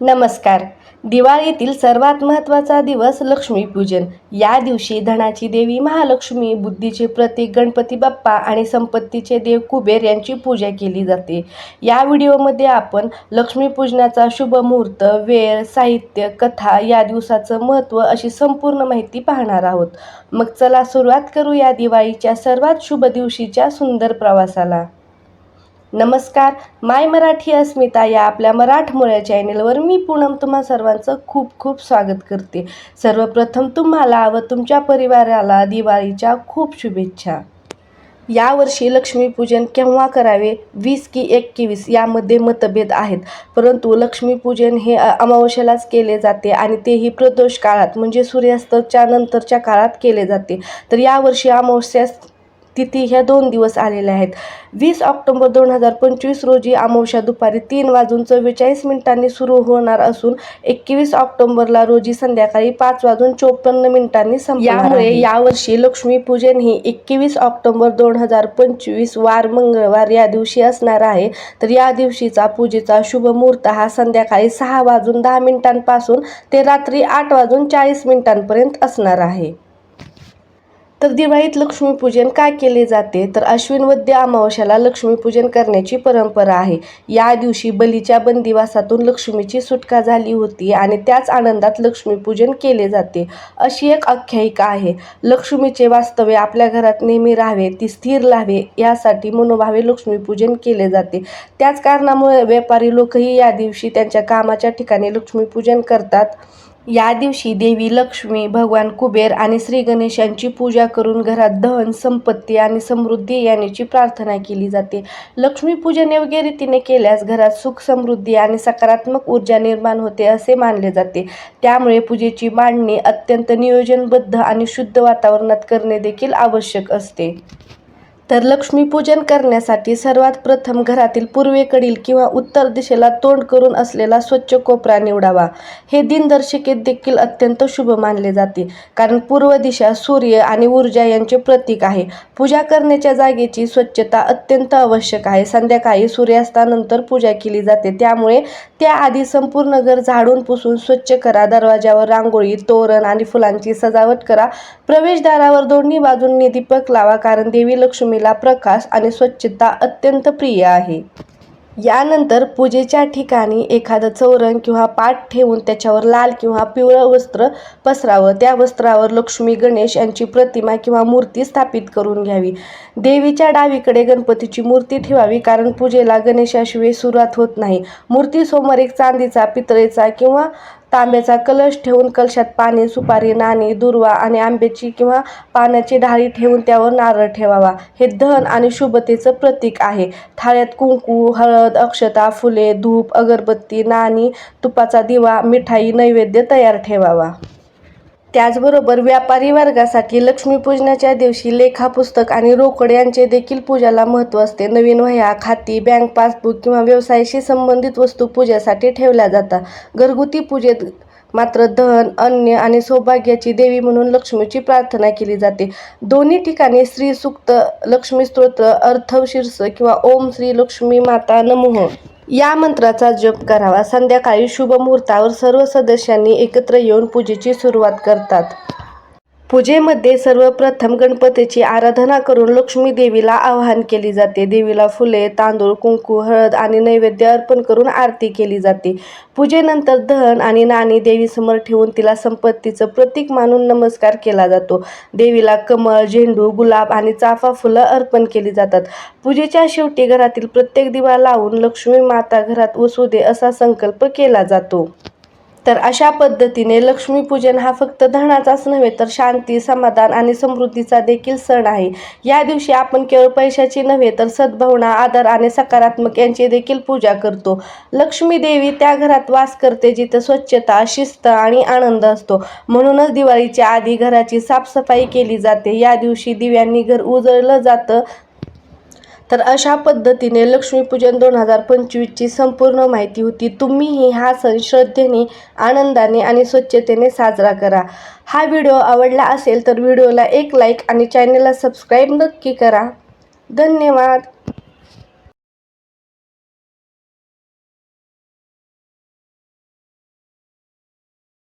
नमस्कार. दिवाळीतील सर्वात महत्त्वाचा दिवस लक्ष्मीपूजन. या दिवशी धनाची देवी महालक्ष्मी बुद्धीचे प्रतीक गणपती बाप्पा आणि संपत्तीचे देव कुबेर यांची पूजा केली जाते. या व्हिडिओमध्ये आपण लक्ष्मीपूजनाचा शुभ मुहूर्त वेळ साहित्य कथा या दिवसाचं महत्त्व अशी संपूर्ण माहिती पाहणार आहोत. मग चला सुरुवात करू या दिवाळीच्या सर्वात शुभ दिवशीच्या सुंदर प्रवासाला. नमस्कार माय मराठी अस्मिता या आपल्या मराठमोळ्या चॅनेलवर मी पूनम तुम्हा सर्वांचं खूप खूप स्वागत करते. सर्वप्रथम तुम्हाला व तुमच्या परिवाराला दिवाळीच्या खूप शुभेच्छा. यावर्षी लक्ष्मीपूजन केव्हा करावे? वीस की एकवीस यामध्ये मतभेद आहेत. परंतु लक्ष्मीपूजन हे अमावस्यालाच अमावस्येलाच केले जाते आणि तेही प्रदोष काळात म्हणजे सूर्यास्ताच्या नंतरच्या काळात केले जाते. तर यावर्षी अमावस्यास तिथी ह्या दोन दिवस आलेल्या आहेत. वीस ऑक्टोबर दोन हजार पंचवीस रोजी अमावस्या दुपारी तीन वाजून चव्वेचाळीस मिनिटांनी सुरू होणार असून एकवीस ऑक्टोबरला रोजी संध्याकाळी पाच वाजून चोपन्न मिनिटांनी यामुळे यावर्षी लक्ष्मीपूजन ही एकवीस ऑक्टोबर दोन हजार पंचवीस वार मंगळवार या दिवशी असणार आहे. तर या दिवशीचा पूजेचा शुभ मुहूर्त हा संध्याकाळी सहा वाजून दहा मिनिटांपासून ते रात्री आठ वाजून चाळीस मिनिटांपर्यंत असणार आहे. तर दिवाळीत लक्ष्मीपूजन का केले जाते? तर अश्विन वद्य अमावस्याला लक्ष्मीपूजन करण्याची परंपरा आहे. या दिवशी बलीच्या बंदिवासातून लक्ष्मीची सुटका झाली होती आणि त्याच आनंदात लक्ष्मीपूजन केले जाते. अशी एक आख्यायिका आहे. लक्ष्मीचे वास्तव्य आपल्या घरात नेहमी राहावे ती स्थिर राहावे यासाठी मनोभावे लक्ष्मीपूजन केले जाते. त्याच कारणामुळे व्यापारी लोकही या दिवशी त्यांच्या कामाच्या ठिकाणी लक्ष्मीपूजन करतात. या दिवशी देवी लक्ष्मी भगवान कुबेर आणि श्री गणेशांची पूजा करून घरात धन संपत्ती आणि समृद्धी येण्याची प्रार्थना केली जाते. लक्ष्मीपूजन योग्य रीतीने केल्यास घरात सुख समृद्धी आणि सकारात्मक ऊर्जा निर्माण होते असे मानले जाते. त्यामुळे पूजेची मांडणी अत्यंत नियोजनबद्ध आणि शुद्ध वातावरणात करणे देखील आवश्यक असते. तर लक्ष्मीपूजन करण्यासाठी सर्वात प्रथम घरातील पूर्वेकडील किंवा उत्तर दिशेला तोंड करून असलेला स्वच्छ कोपरा निवडावा. हे दिनदर्शिकेत देखील अत्यंत शुभ मानले जाते. कारण पूर्व दिशा सूर्य आणि ऊर्जा यांचे प्रतीक आहे. पूजा करण्याच्या जागेची स्वच्छता अत्यंत आवश्यक आहे. संध्याकाळी सूर्यास्तानंतर पूजा केली जाते. त्यामुळे त्याआधी संपूर्ण घर झाडून पुसून स्वच्छ करा. दरवाज्यावर रांगोळी तोरण आणि फुलांची सजावट करा. प्रवेशद्वारावर दोन्ही बाजूंनी दीपक लावा. कारण देवी लक्ष्मी लक्ष्मीला प्रकाश आणि स्वच्छता अत्यंत प्रिय आहे. यानंतर पूजेच्या ठिकाणी एखादं चौरंग किंवा पाठ ठेवून त्याच्यावर लाल किंवा पिवळं वस्त्र पसरावं. त्या वस्त्रावर लक्ष्मी गणेश यांची प्रतिमा किंवा मूर्ती स्थापित करून घ्यावी. देवीच्या डावीकडे गणपतीची मूर्ती ठेवावी कारण पूजेला गणेशाशिवाय सुरुवात होत नाही. मूर्तीसमोर एक चांदीचा पितळेचा किंवा तांब्याचा कलश ठेवून कलशात पाणी सुपारी नाणी दुर्वा आणि आंब्याची किंवा पाण्याची ढाळी ठेवून त्यावर नारळ ठेवावा. हे धन आणि शुभतेचं प्रतीक आहे. थाळ्यात कुंकू हळद अक्षता फुले धूप अगरबत्ती नाणी तुपाचा दिवा मिठाई नैवेद्य तयार ठेवावा. त्याचबरोबर व्यापारी वर्गासाठी लक्ष्मीपूजनाच्या दिवशी लेखा पुस्तक आणि रोकड यांचे देखील पूजाला महत्त्व असते. नवीन वह्या खाती बँक पासबुक किंवा व्यवसायाशी संबंधित वस्तू पूजेसाठी ठेवल्या जातात. घरगुती पूजेत मात्र धन अन्न आणि सौभाग्याची देवी म्हणून लक्ष्मीची प्रार्थना केली जाते. दोन्ही ठिकाणी श्री सुक्त लक्ष्मी स्तोत्र अर्थ शीर्ष किंवा ओम श्री लक्ष्मी माता नमोह या मंत्राचा जप करावा. संध्याकाळी शुभ मुहूर्तावर सर्व सदस्यांनी एकत्र येऊन पूजेची सुरुवात करतात. पूजेमध्ये सर्वप्रथम गणपतीची आराधना करून लक्ष्मी देवीला आवाहन केली जाते. देवीला फुले तांदूळ कुंकू हळद आणि नैवेद्य अर्पण करून आरती केली जाते. पूजेनंतर धन आणि नाणी देवीसमोर ठेवून तिला संपत्तीचं प्रतीक मानून नमस्कार केला जातो. देवीला कमळ झेंडू गुलाब आणि चाफा फुलं अर्पण केली जातात. पूजेच्या शेवटी घरातील प्रत्येक दिवा लावून लक्ष्मी माता घरात वसू दे असा संकल्प केला जातो. तर अशा पद्धतीने लक्ष्मीपूजन हा फक्त धनाचाच नव्हे तर शांती समाधान आणि समृद्धीचा देखील सण आहे. या दिवशी आपण केवळ पैशाची नव्हे तर सद्भावना आदर आणि सकारात्मक यांची देखील पूजा करतो. लक्ष्मी देवी त्या घरात वास करते जिथे स्वच्छता शिस्त आणि आनंद असतो. म्हणूनच दिवाळीच्या आधी घराची साफसफाई केली जाते. या दिवशी दिव्यांनी घर उजळलं जातं. तर अशा पद्धतीने लक्ष्मीपूजन दोन हजार पंचवीसची संपूर्ण माहिती होती. तुम्हीही हा सण श्रद्धेने आनंदाने आणि स्वच्छतेने साजरा करा. हा व्हिडिओ आवडला असेल तर व्हिडिओला एक लाईक आणि चॅनलला सबस्क्राईब नक्की करा. धन्यवाद.